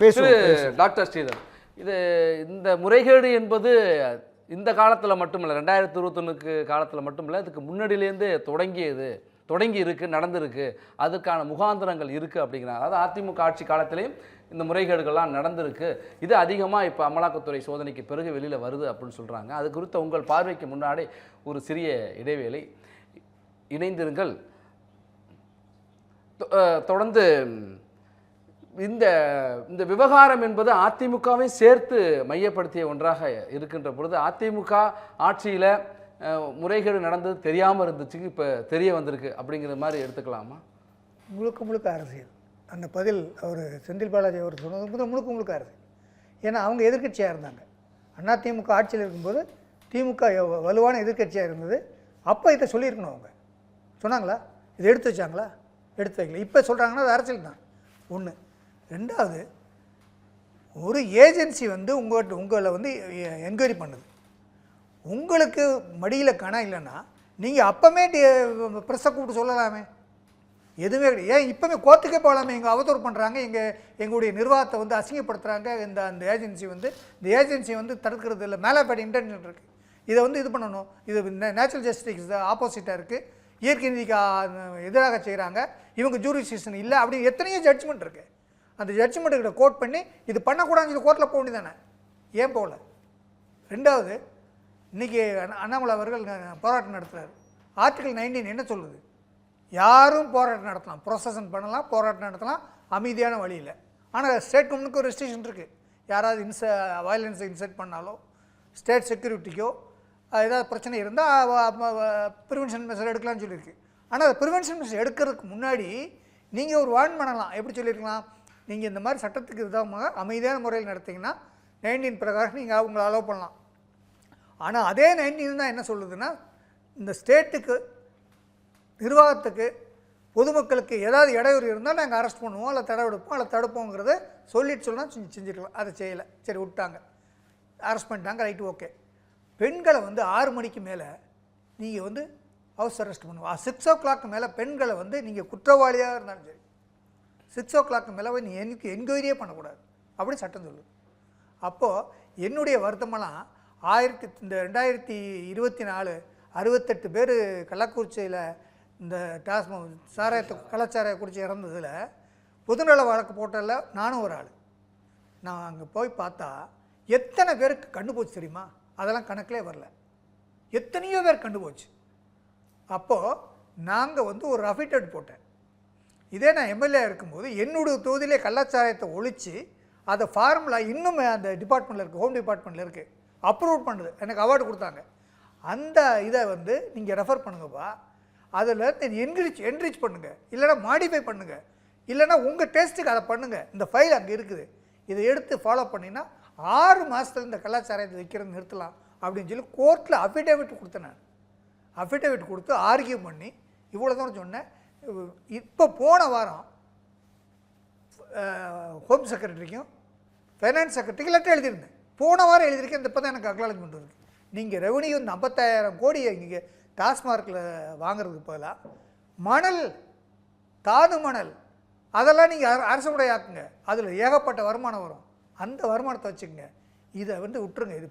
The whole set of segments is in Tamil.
பேசுவோம், டாக்டர் ஸ்ரீதர் இது இந்த முறைகேடு என்பது இந்த காலத்தில் மட்டுமில்லை ரெண்டாயிரத்தி இருபத்தொன்னுக்கு காலத்தில் மட்டுமில்லை இதுக்கு முன்னாடியிலேருந்து தொடங்கியது தொடங்கி இருக்கு நடந்திருக்கு. அதுக்கான முகாந்திரங்கள் இருக்குது அப்படிங்கிறாங்க அதாவது அதிமுக ஆட்சி காலத்திலேயும் இந்த முறைகேடுகள்லாம் நடந்திருக்கு. இது அதிகமாக இப்போ அமலாக்கத்துறை சோதனைக்கு பிறகு வெளியில் வருது அப்படின்னு சொல்கிறாங்க அது குறித்த உங்கள் பார்வைக்கு முன்னாடி ஒரு சிறிய இடைவேளை. இணைந்திருங்கள். தொடர்ந்து இந்த இந்த விவகாரம் என்பது அதிமுகவை சேர்த்து மையப்படுத்திய ஒன்றாக இருக்கின்ற பொழுது அதிமுக ஆட்சியில் முறைகேடு நடந்தது தெரியாமல் இருந்துச்சு இப்போ தெரிய வந்திருக்கு. அப்படிங்கிற மாதிரி எடுத்துக்கலாமா? முழுக்க முழுக்க அரசியல். அந்த பதில் அவர் செந்தில் பாலாஜி அவர் சொன்னது முதல் முழுக்க முழுக்க அரசியல். ஏன்னா அவங்க எதிர்க்கட்சியாக இருந்தாங்க. அண்ணா திமுக ஆட்சியில் இருக்கும்போது திமுக வலுவான எதிர்க்கட்சியாக இருந்தது. அப்போ இதை சொல்லியிருக்கணும் அவங்க. சொன்னாங்களா? இதை எடுத்து வச்சாங்களா? எடுத்து வைக்கல. இப்போ சொல்கிறாங்கன்னா அது அரசியல் தான். ஒன்று ரெண்டாவது ஒரு ஏஜென்சி வந்து உங்கள்கிட்ட உங்களை வந்து என்கொயரி பண்ணுது. உங்களுக்கு மடியில் கணம் இல்லைன்னா நீங்கள் அப்போமே ப்ரெஸ்ஸை கூப்பிட்டு சொல்லலாமே. எதுவுமே கிடையாது. ஏன் இப்போவே கோர்ட்டுக்கே போகலாமே? எங்கள் அவதூறு பண்ணுறாங்க எங்கள் எங்களுடைய நிர்வாகத்தை வந்து அசிங்கப்படுத்துகிறாங்க இந்த அந்த ஏஜென்சி வந்து இந்த ஏஜென்சி வந்து தடுக்கிறது இல்லை மேலே படி இன்டென்ஷன் இருக்குது இதை வந்து இது பண்ணணும். இது நேச்சுரல் ஜஸ்டிஸ் ஆப்போசிட்டாக இருக்குது இயற்கை நீதிக்கு எதிராக செய்கிறாங்க இவங்க ஜூரிஸ்டிஷன் இல்லை அப்படின்னு எத்தனையோ ஜட்ஜ்மெண்ட் இருக்குது அந்த ஜட்ஜ்மெண்ட்டுக்கிட்ட கோட் பண்ணி இது பண்ணக்கூடாதுன்னு சொல்லி கோர்ட்டில் போக வேண்டியதானே ஏன் போகல? ரெண்டாவது இன்றைக்கி அண்ணாமலை அவர்கள் போராட்டம் நடத்துகிறார் ஆர்டிகல் நைன்டீன் என்ன சொல்லுது? யாரும் போராட்டம் நடத்தலாம். ப்ரொசஷன் பண்ணலாம் போராட்டம் நடத்தலாம் அமைதியான வழியில். ஆனால் ஸ்டேட் கவர்மெண்ட்டுக்கு ஒரு ரெஸ்ட்ரிக்ஷன் இருக்குது யாராவது இன்ச வயலன்ஸை இன்செர்ட் பண்ணாலோ ஸ்டேட் செக்யூரிட்டிக்கோ ஏதாவது பிரச்சனை இருந்தால் ப்ரிவென்ஷன் மெஷர் எடுக்கலாம்னு சொல்லியிருக்கு. ஆனால் ப்ரிவென்ஷன் மெஷர் எடுக்கிறதுக்கு முன்னாடி நீங்கள் ஒரு வார்ன் பண்ணலாம். எப்படி சொல்லியிருக்கலாம்? நீங்கள் இந்த மாதிரி சட்டத்துக்கு விதமாக அமைதியான முறையில் நடத்திங்கன்னா நைன்டீன் பிரகாரம் நீங்கள் அவங்கள அலோவ் பண்ணலாம். ஆனால் அதே நைன்டீன் தான் என்ன சொல்லுதுன்னா இந்த ஸ்டேட்டுக்கு நிர்வாகத்துக்கு பொதுமக்களுக்கு ஏதாவது இடையூறு இருந்தால் நாங்கள் அரெஸ்ட் பண்ணுவோம் இல்லை தடவெடுப்போம் எடுப்போம் தடுப்போங்கிறத சொல்லிட்டு சொன்னால் செஞ்சு செஞ்சுக்கலாம். அதை செய்யலை. சரி விட்டாங்க. அரெஸ்ட் பண்ணிட்டாங்க ரைட்டு ஓகே பெண்களை வந்து ஆறு மணிக்கு மேலே நீங்கள் வந்து ஹவுஸ் அரெஸ்ட் பண்ணுவோம் சிக்ஸ் ஓ கிளாக் மேலே பெண்களை வந்து நீங்கள் குற்றவாளியாக இருந்தாலும் சரி சிக்ஸ் ஓ கிளாக் மேலே நீ எனக்கு என்கொயரியே பண்ணக்கூடாது. அப்படி சட்டம் சொல்லு. அப்போது என்னுடைய வருத்தமெல்லாம் ஆயிரத்தி இந்த ரெண்டாயிரத்தி இருபத்தி நாலு அறுபத்தெட்டு பேர் கள்ளக்குறிச்சியில் இந்த டாஸ்மா சாராயத்தை கலாச்சார குறித்து இறந்ததில் பொதுநல வழக்கு போட்டதில் நானும் ஒரு ஆள். நான் அங்கே போய் பார்த்தா எத்தனை பேருக்கு கண்டு போச்சு தெரியுமா? அதெல்லாம் கணக்கிலே வரல. எத்தனையோ பேர் கண்டு போச்சு. அப்போது நாங்கள் வந்து ஒரு அஃபிடேட் போட்டேன். இதே நான் எம்எல்ஏ இருக்கும்போது என்னுடைய தொகுதியிலே கள்ளச்சாராயத்தை ஒழித்து அதை ஃபார்முலா இன்னும் அந்த டிபார்ட்மெண்ட்டில் இருக்குது ஹோம் டிபார்ட்மெண்ட்டில் இருக்குது அப்ரூவ் பண்ணுது எனக்கு அவார்டு கொடுத்தாங்க. அந்த இதை வந்து நீங்கள் ரெஃபர் பண்ணுங்கப்பா. அதில் என்ரிச் என்ரிச் பண்ணுங்கள் இல்லைன்னா மாடிஃபை பண்ணுங்கள் இல்லைன்னா உங்கள் டேஸ்ட்டுக்கு அதை பண்ணுங்கள் இந்த ஃபைல் அங்கே இருக்குது. இதை எடுத்து ஃபாலோ பண்ணினா ஆறு மாதத்துல இந்த கலாச்சாரத்தை வைக்கிறது நிறுத்தலாம் அப்படின்னு சொல்லி கோர்ட்டில் அஃபிடேவிட் கொடுத்தேன் நான். அஃபிடேவிட் கொடுத்து ஆர்கியூ பண்ணி இவ்வளோ தான் சொன்னேன். இப்போ போன வாரம் ஹோம் செக்ரட்டரிக்கும் ஃபைனான்ஸ் செக்ரட்டரிக்கும் லெட்டர் எழுதியிருந்தேன். போன வாரம் எழுதியிருக்கேன். இந்த இப்போ தான் எனக்கு அக்னாலஜ்மெண்ட் இருக்குது நீங்கள் ரெவன்யூ இந்த ஐம்பத்தாயிரம் கோடி இங்கே டாஸ்மார்க்கில் வாங்குறதுக்கு பதிலாக மணல் தாது மணல் அதெல்லாம் நீங்கள் அரசு முறையாக்குங்க அதில் ஏகப்பட்ட வருமானம் வரும். அந்த வருமானத்தை வச்சுக்கோங்க. இதை வந்து விட்டுருங்க. இது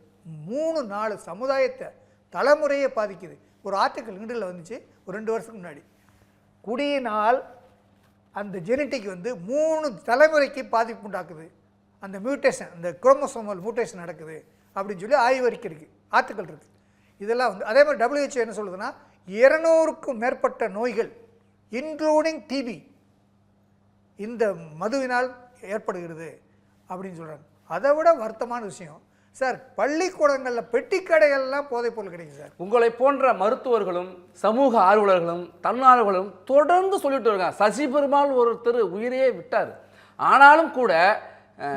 மூணு நாலு சமுதாயத்தை தலைமுறையே பாதிக்குது. ஒரு ஆர்டிக்கல் இண்டில் வந்துச்சு. ஒரு ரெண்டு வருஷத்துக்கு முன்னாடி. குடியினால் அந்த ஜெனட்டிக் வந்து மூணு தலைமுறைக்கு பாதிப்பு உண்டாக்குது. அந்த மியூட்டேஷன் அந்த குரோமோசோமல் மியூட்டேஷன் நடக்குது அப்படின்னு சொல்லி ஆய்வறிக்கை இருக்குது ஆத்துக்கள் இருக்குது இதெல்லாம் வந்து அதே மாதிரி WHO என்ன சொல்லுதுன்னா இருநூறுக்கும் மேற்பட்ட நோய்கள் இன்க்ளூடிங் டிபி இந்த மதுவினால் ஏற்படுகிறது அப்படின்னு சொல்கிறாங்க அதை விட வருத்தமான விஷயம் சார் பள்ளிக்கூடங்களில் பெட்டி கடைகள்லாம் போதைப் பொருள் கிடைக்குது சார். உங்களை போன்ற மருத்துவர்களும் சமூக ஆர்வலர்களும் தன்னார்வலர்களும் தொடர்ந்து சொல்லிட்டு இருக்காங்க. சசி பெருமாள் ஒருத்தர் உயிரையே விட்டார். ஆனாலும் கூட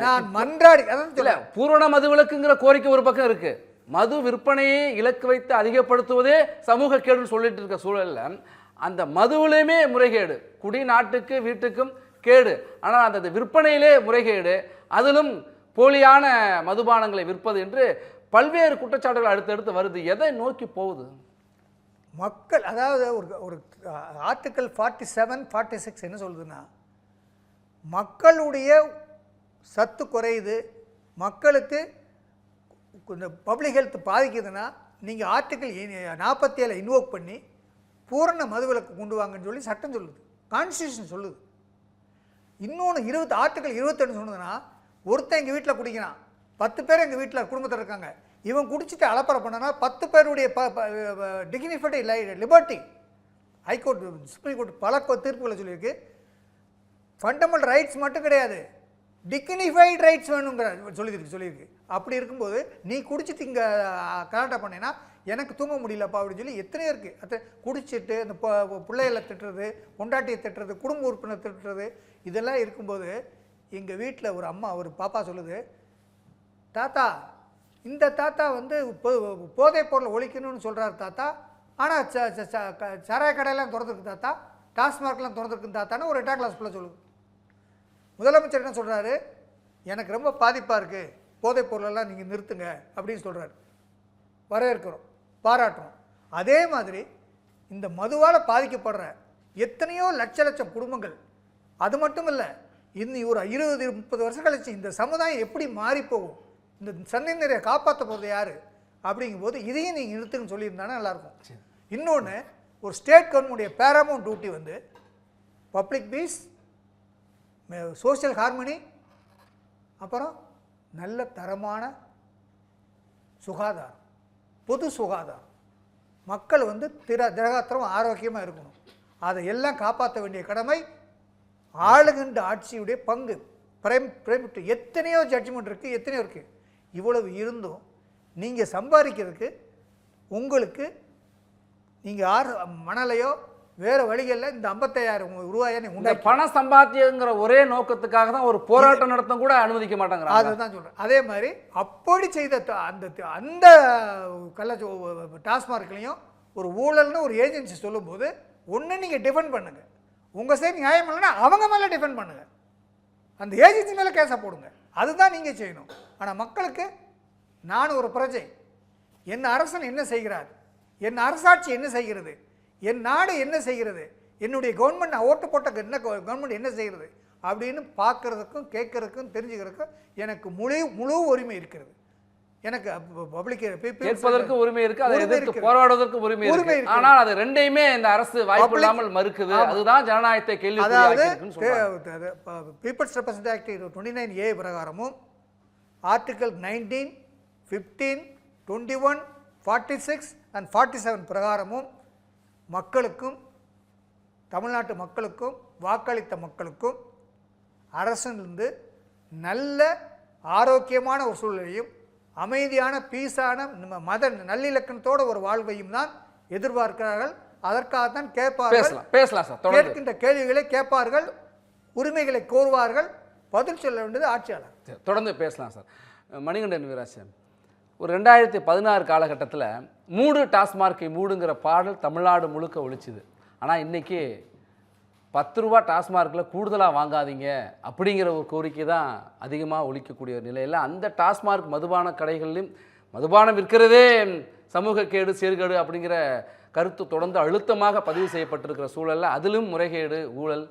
நான் மன்றாடி இல்ல பூரண மது விலக்குங்கிற கோரிக்கை ஒரு பக்கம் இருக்கு. மது விற்பனையை இலக்கு வைத்து அதிகப்படுத்துவதே சமூக கேடுன்னு சொல்லிட்டு இருக்க சூழல்ல அந்த மதுவிலையுமே முறைகேடு. குடி நாட்டுக்கு வீட்டுக்கும் கேடு. ஆனால் அந்த விற்பனையிலே முறைகேடு. அதிலும் போலியான மதுபானங்களை விற்பது என்று பல்வேறு குற்றச்சாட்டுகள் அடுத்தடுத்து வருது. எதை நோக்கி போகுது? மக்கள் அதாவது ஒரு ஒரு article forty seven forty six என்ன சொல்லுதுன்னா மக்களுடைய சத்து குறையுது. மக்களுக்கு இந்த பப்ளிக் ஹெல்த் பாதிக்குதுன்னா நீங்கள் ஆர்டிக்கல் நாற்பத்தி ஏழை இன்வோக் பண்ணி பூரண மதுவிலக்கு கொண்டு வாங்கன்னு சொல்லி சட்டம் சொல்லுது. கான்ஸ்டியூஷன் சொல்லுது. இன்னொன்று இருபத்தி ஆர்டிக்கல் இருபத்தொன்று சொன்னதுன்னா ஒருத்தன் எங்கள் வீட்டில் குடிக்கிறான். பத்து பேர் எங்கள் வீட்டில் குடும்பத்தில் இருக்காங்க. இவன் குடிச்சிட்டு அலப்பறை பண்ணனா பத்து பேருடைய ப dignified liberty high court supreme court பல தீர்ப்புகளை சொல்லியிருக்கு. ஃபண்டமெண்டல் ரைட்ஸ் மட்டும் கிடையாது. டிக்னிஃபைட் ரைட்ஸ் வேணுங்கிற சொல்லியிருக்கு சொல்லியிருக்கு. அப்படி இருக்கும்போது நீ குடிச்சிட்டு இங்கே கலாட்டா பண்ணேன்னா எனக்கு தூங்க முடியலப்பா அப்படின்னு சொல்லி எத்தனையோ இருக்குது அதை குடிச்சிட்டு அந்த பிள்ளைகளை திட்டுறது பொண்டாட்டியை திட்டுறது குடும்ப உறுப்பினர் திட்டுறது இதெல்லாம் இருக்கும்போது எங்கள் வீட்டில் ஒரு அம்மா ஒரு பாப்பா சொல்லுது தாத்தா இந்த தாத்தா வந்து போ- போதைப் பொருளை ஒழிக்கணும்னு சொல்கிறாரு தாத்தா. ஆனால் ச ச- ச- க- சாராய கடையெல்லாம் திறந்துருக்கு தாத்தா. டாஸ்மார்க்லாம் திறந்துருக்கு தாத்தான்னு ஒரு எட்டாம் கிளாஸ் பிள்ளை சொல்லுது. முதலமைச்சர் என்ன சொல்கிறாரு எனக்கு ரொம்ப பாதிப்பாக இருக்குது போதைப் பொருளெல்லாம் நீங்கள் நிறுத்துங்க. அப்படின்னு சொல்கிறாரு வரவேற்கிறோம் பாராட்டுறோம். அதே மாதிரி இந்த மதுவால் பாதிக்கப்படுற எத்தனையோ லட்ச லட்சம் குடும்பங்கள் அது மட்டும் இல்லை இன்னும் ஒரு இருபது முப்பது வருஷம் கழிச்சு இந்த சமுதாயம் எப்படி மாறி போகும்? இந்த சந்ததியினரை காப்பாற்ற போகிறது யார்? அப்படிங்கும்போது இதையும் நீங்கள் நிறுத்துன்னு சொல்லியிருந்தானே நல்லாயிருக்கும். இன்னொன்று ஒரு ஸ்டேட் கவர்மெண்ட்டுடைய பேராமௌண்ட் டியூட்டி வந்து பப்ளிக் பீஸ் சோஷியல் ஹார்மனி அப்புறம் நல்ல தரமான சுகாதாரம் பொது சுகாதாரம். மக்கள் வந்து திர திரகாத்திரம் ஆரோக்கியமாக இருக்கணும். அதை எல்லாம் காப்பாற்ற வேண்டிய கடமை ஆளுகின்ற ஆட்சியுடைய பங்கு. பிரைம் பிரைம் எத்தனையோ ஜட்ஜ்மெண்ட் இருக்குது எத்தனையோ இருக்குது இவ்வளவு இருந்தும் நீங்கள் சம்பாதிக்கிறதுக்கு உங்களுக்கு நீங்கள் ஆறு மணலையோ வேறு வழிகளில் இந்த ஐம்பத்தையாயிரம் ரூபாயை நீ இந்த உண்டாக்கி பண சம்பாத்தியங்கிற ஒரே நோக்கத்துக்காக தான் ஒரு போராட்டம் நடத்த கூட அனுமதிக்க மாட்டாங்கிறாங்க. அதை தான் சொல்கிறேன் அதே மாதிரி அப்படி செய்த அந்த அந்த கள்ள டாஸ்மார்க்லேயும் ஒரு ஊழல்னு ஒரு ஏஜென்சி சொல்லும்போது ஒன்று நீங்கள் டிஃபெண்ட் பண்ணுங்கள் உங்கள் சைடு நியாயம் இல்லைன்னா அவங்க மேலே டிஃபெண்ட் பண்ணுங்கள் அந்த ஏஜென்சி மேலே கேஸை போடுங்க. அதுதான் நீங்கள் செய்யணும். ஆனால் மக்களுக்கு நான் ஒரு பிரஜை. என் அரசன் என்ன செய்கிறார்? என் அரசாட்சி என்ன செய்கிறது? என் நாடு என்ன செய்கிறது? என்னுடைய கவர்மெண்ட் நான் ஓட்டு போட்ட என்ன கவர்மெண்ட் என்ன செய்கிறது? அப்படின்னு பார்க்கறதுக்கும் கேட்குறதுக்கும் தெரிஞ்சுக்கிறதுக்கும் எனக்கு முழு முழு உரிமை இருக்கிறது. எனக்கு பப்ளிக் கேட்பதற்கு உரிமை இருக்கு அதை எதிர்த்து. போராடுவதற்கு உரிமை இருக்கு. ஆனால் அது ரெண்டையுமே இந்த அரசு வாய்ப்பு இல்லாமல் மறுக்குது. அதுதான் ஜனநாயகத்தை அதாவது கேள்வி சொல்றாங்க people's represent act twenty nine A பிரகாரமும் article nineteen fifteen twenty one forty six and forty seven பிரகாரமும் மக்களுக்கும் தமிழ்நாட்டு மக்களுக்கும் வாக்களித்த மக்களுக்கும் அரசிலிருந்து நல்ல ஆரோக்கியமான ஒரு சூழ்நிலையும் அமைதியான பீஸான நம்ம மத நல்லிலக்கணத்தோட ஒரு வாழ்வையும் தான் எதிர்பார்க்கிறார்கள். அதற்காகத்தான் கேட்பார்கள். பேசலாம் பேசலாம் சார் கேட்கின்ற கேள்விகளை கேட்பார்கள் உரிமைகளை கோருவார்கள் பதில் சொல்ல வேண்டியது ஆட்சியாளர். தொடர்ந்து பேசலாம் சார். மணிகண்டன் வீராசன் ஒரு ரெண்டாயிரத்தி பதினாறு காலகட்டத்தில் மூடு டாஸ்மார்க்கை மூடுங்கிற பாடல் தமிழ்நாடு முழுக்க ஒழிச்சுது ஆனால் இன்னைக்கு பத்து ரூபா டாஸ்மார்க்கில் கூடுதலாக வாங்காதீங்க அப்படிங்கிற ஒரு கோரிக்கை தான் அதிகமாக ஒழிக்கக்கூடிய ஒரு நிலையில் அந்த டாஸ்மார்க் மதுபான கடைகளிலும் மதுபானம் விற்கிறதே சமூக கேடு சீர்கேடு அப்படிங்கிற கருத்து தொடர்ந்து அழுத்தமாக பதிவு செய்யப்பட்டிருக்கிற சூழலில் அதிலும் முறைகேடு ஊழல்.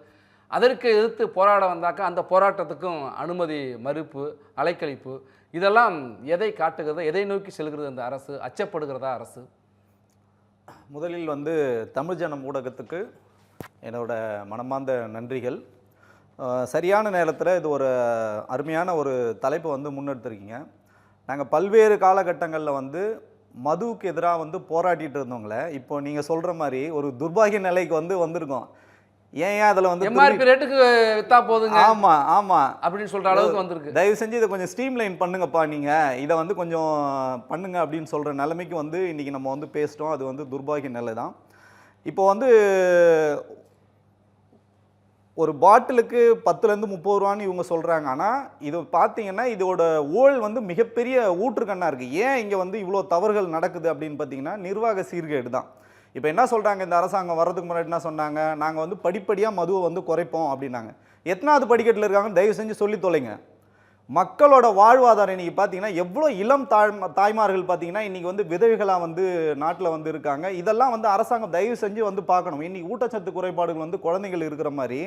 அதற்கு எதிர்த்து போராட வந்தாக்கா அந்த போராட்டத்துக்கும் அனுமதி மறுப்பு அலைக்கழிப்பு. இதெல்லாம் எதை காட்டுகிறது எதை நோக்கி செல்கிறது அந்த அரசு? அச்சப்படுகிறதா அரசு? முதலில் வந்து தமிழ் ஜனம் ஊடகத்துக்கு என்னோட மனமார்ந்த நன்றிகள். சரியான நேரத்தில் இது ஒரு அருமையான ஒரு தலைப்பை வந்து முன்னெடுத்திருக்கீங்க. நாங்கள் பல்வேறு காலகட்டங்களில் வந்து மதுவுக்கு எதிராக வந்து போராடிட்டு இருந்தவங்கள இப்போ நீங்கள் சொல்கிற மாதிரி ஒரு துர்பாகிய நிலைக்கு வந்து வந்திருக்கோம். ஏன் ஏன் அதில் வந்து எம்ஆர்பி ரேட்டுக்கு வித்தா போதுங்க? ஆமாம் ஆமாம் அப்படின்னு சொல்ற அளவுக்கு வந்திருக்கு. தயவு செஞ்சு இதை கொஞ்சம் ஸ்ட்ரீம்லைன் பண்ணுங்கப்பா நீங்கள் இதை வந்து கொஞ்சம் பண்ணுங்க அப்படின்னு சொல்கிற நிலைமைக்கு வந்து இன்றைக்கி நம்ம வந்து பேசிட்டோம். அது வந்து துர்பாகிய நிலை தான் இப்போ வந்து ஒரு பாட்டிலுக்கு பத்துலேருந்து முப்பது ரூபான்னு இவங்க சொல்கிறாங்க ஆனால் இது பார்த்தீங்கன்னா இதோட ஓல் வந்து மிகப்பெரிய ஊற்றுக்கண்ணாக இருக்குது ஏன் இங்கே வந்து இவ்வளோ தவறுகள் நடக்குது அப்படின்னு பார்த்தீங்கன்னா நிர்வாக சீர்கேடு தான். இப்போ என்ன சொல்கிறாங்க இந்த அரசாங்கம் வர்றதுக்கு முன்னாடி என்ன சொன்னாங்க நாங்கள் வந்து படிப்படியாக மதுவை வந்து குறைப்போம் அப்படின்னாங்க. எத்தனாவது படிக்கட்டில் இருக்காங்க தயவு செஞ்சு சொல்லி தொலைங்க. மக்களோட வாழ்வாதாரம் இன்னைக்கு பார்த்தீங்கன்னா எவ்வளோ இளம் தாய் தாய்மார்கள் பார்த்தீங்கன்னா இன்றைக்கி வந்து விதவைகளாக வந்து நாட்டில் வந்து இருக்காங்க. இதெல்லாம் வந்து அரசாங்கம் தயவு செஞ்சு வந்து பார்க்கணும். இன்னைக்கு ஊட்டச்சத்து குறைபாடுகள் வந்து குழந்தைகள் இருக்கிற மாதிரி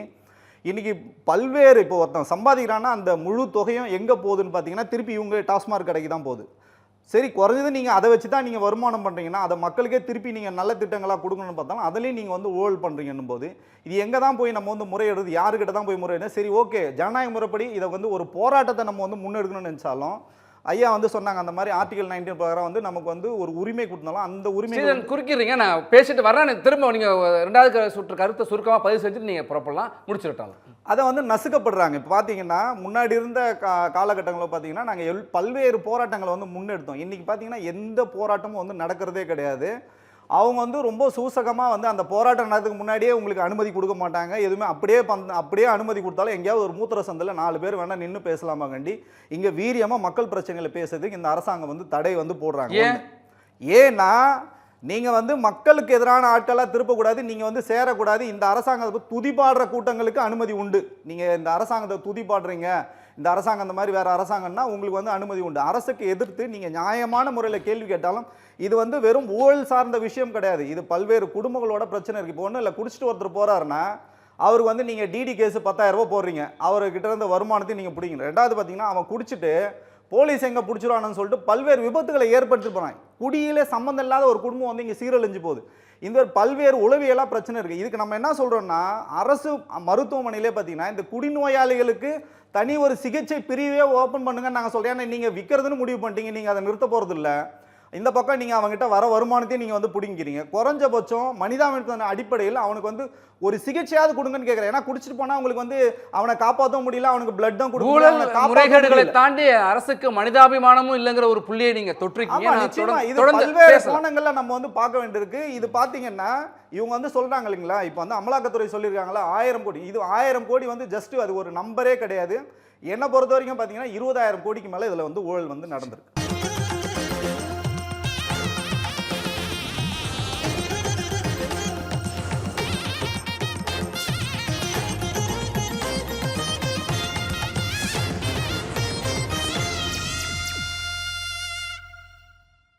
இன்னைக்கு பல்வேறு இப்போ ஒருத்தன் சம்பாதிக்கிறான்னா அந்த முழு தொகையும் எங்கே போகுதுன்னு பார்த்தீங்கன்னா திருப்பி இவங்க டாஸ்மார்க் கடைக்கு தான் போகுது. சரி குறைஞ்சது நீங்கள் அதை வச்சு தான் நீங்கள் வருமானம் பண்ணுறீங்கன்னா அதை மக்களுக்கே திருப்பி நீங்கள் நல்ல திட்டங்களாக கொடுக்கணும்னு பார்த்தாலும் அதுலேயும் நீங்கள் வந்து ஊழல் பண்ணுறீங்கன்னும் போது இது எங்கே தான் போய் நம்ம வந்து முறையிடுறது யாருக்கிட்ட தான் போய் முறையிடுறது? சரி ஓகே. ஜனநாயக முறைப்படி இதை வந்து ஒரு போராட்டத்தை நம்ம வந்து முன்னெடுக்கணும்னு நினச்சாலும் ஐயா வந்து சொன்னாங்க அந்த மாதிரி ஆர்டிகல் நைன்டீன் பிரகாரம் வந்து நமக்கு வந்து ஒரு உரிமை கொடுத்தாலும் அந்த உரிமை குறுக்கிறீங்க நான் பேசிட்டு வரேன் எனக்கு திரும்ப நீங்கள் ரெண்டாவது சுற்று கருத்தை சுருக்கமாக பதிவு செஞ்சுட்டு நீங்கள் புறப்படலாம். முடிச்சுட்டாங்க அதை வந்து நசுக்கப்படுறாங்க. இப்போ பார்த்தீங்கன்னா முன்னாடி இருந்த கா காலகட்டங்களில் பார்த்தீங்கன்னா நாங்கள் எல் பல்வேறு போராட்டங்களை வந்து முன்னெடுத்தோம். இன்றைக்கி பார்த்தீங்கன்னா எந்த போராட்டமும் வந்து நடக்கிறதே கிடையாது. அவங்க வந்து ரொம்ப சூசகமாக வந்து அந்த போராட்டம் நடக்கிறதுக்கு முன்னாடியே உங்களுக்கு அனுமதி கொடுக்க மாட்டாங்க. எதுவுமே அப்படியே பந்த அப்படியே அனுமதி கொடுத்தாலும் எங்கேயாவது ஒரு மூத்திர சந்தில் நாலு பேர் வேணால் நின்று பேசலாமா கண்டி? இங்கே வீரியமாக மக்கள் பிரச்சனைகளை பேசுறதுக்கு இந்த அரசாங்கம் வந்து தடை வந்து போடுறாங்க. ஏன்? ஏன்னா நீங்கள் வந்து மக்களுக்கு எதிரான ஆட்களாக திருப்பக்கூடாது நீங்கள் வந்து சேரக்கூடாது. இந்த அரசாங்கத்தை துதிபாடுற கூட்டங்களுக்கு அனுமதி உண்டு. நீங்கள் இந்த அரசாங்கத்தை துதிபாடுறீங்க இந்த அரசாங்கம் அந்த மாதிரி வேறு அரசாங்கம்னா உங்களுக்கு வந்து அனுமதி உண்டு. அரசுக்கு எதிர்த்து நீங்கள் நியாயமான முறையில் கேள்வி கேட்டாலும் இது வந்து வெறும் ஊழல் சார்ந்த விஷயம் கிடையாது. இது பல்வேறு குடும்பங்களோட பிரச்சனை இருக்குது இப்போ ஒன்றும் இல்லை குடிச்சிட்டு ஒருத்தர் போகிறாருன்னா அவருக்கு வந்து நீங்கள் டிடி கேஸு பத்தாயிரரூபா போடுறீங்க. அவர்கிட்ட இருந்த வருமானத்தையும் நீங்கள் பிடிங்க. ரெண்டாவது பார்த்தீங்கன்னா அவன் குடிச்சிட்டு போலீஸ் எங்கே பிடிச்சிருவானு சொல்லிட்டு பல்வேறு விபத்துகளை ஏற்படுத்தி போகிறான் குடியிலே சம்மந்தம் இல்லாத ஒரு குடும்பம் வந்து இங்கே சீரழிஞ்சு போகுது. இந்த ஒரு பல்வேறு உளவியலாக பிரச்சனை இருக்குது இதுக்கு நம்ம என்ன சொல்கிறோம்னா அரசு மருத்துவமனையிலே பார்த்தீங்கன்னா இந்த குடிநோயாளிகளுக்கு தனி ஒரு சிகிச்சை பிரிவே ஓப்பன் பண்ணுங்கன்னு நாங்கள் சொல்கிறேன் ஏன்னா நீங்கள் விற்கிறதுன்னு முடிவு பண்ணிட்டீங்க நீங்கள் அதை நிறுத்த போகிறது இல்லை இந்த பக்கம் நீங்கள் அவங்ககிட்ட வர வருமானத்தையும் நீங்கள் வந்து பிடிங்கிறீங்க குறைஞ்சபட்சம் மனிதாபிமான அடிப்படையில் அவனுக்கு வந்து ஒரு சிகிச்சையாவது கொடுங்கன்னு கேட்குறேன் ஏன்னா குடிச்சிட்டு போனால் அவங்களுக்கு வந்து அவனை காப்பாற்றவும் முடியல அவனுக்கு பிளட்டும் கொடுக்க முறைகேடுகளை. தாண்டி அரசுக்கு மனிதாபிமானமும் இல்லைங்கிற ஒரு புள்ளியை நீங்க தொற்றிருக்கீங்க. ஆமா நான் நிச்சயமா. தொடர்ந்து- இது பல்வேறு. கோணங்கள்ல நம்ம வந்து பார்க்க வேண்டியிருக்கு. இது பாத்தீங்கன்னா இவங்க வந்து சொல்றாங்க இல்லைங்களா? இப்போ வந்து அமலாக்கத்துறை சொல்லியிருக்காங்களா ஆயிரம் கோடி. இது ஆயிரம் கோடி வந்து ஜஸ்ட் அது ஒரு நம்பரே கிடையாது. என்னை பொறுத்த வரைக்கும் பார்த்தீங்கன்னா இருபதாயிரம் கோடிக்கு மேலே இதில் வந்து ஊழல் வந்து நடந்திருக்கு.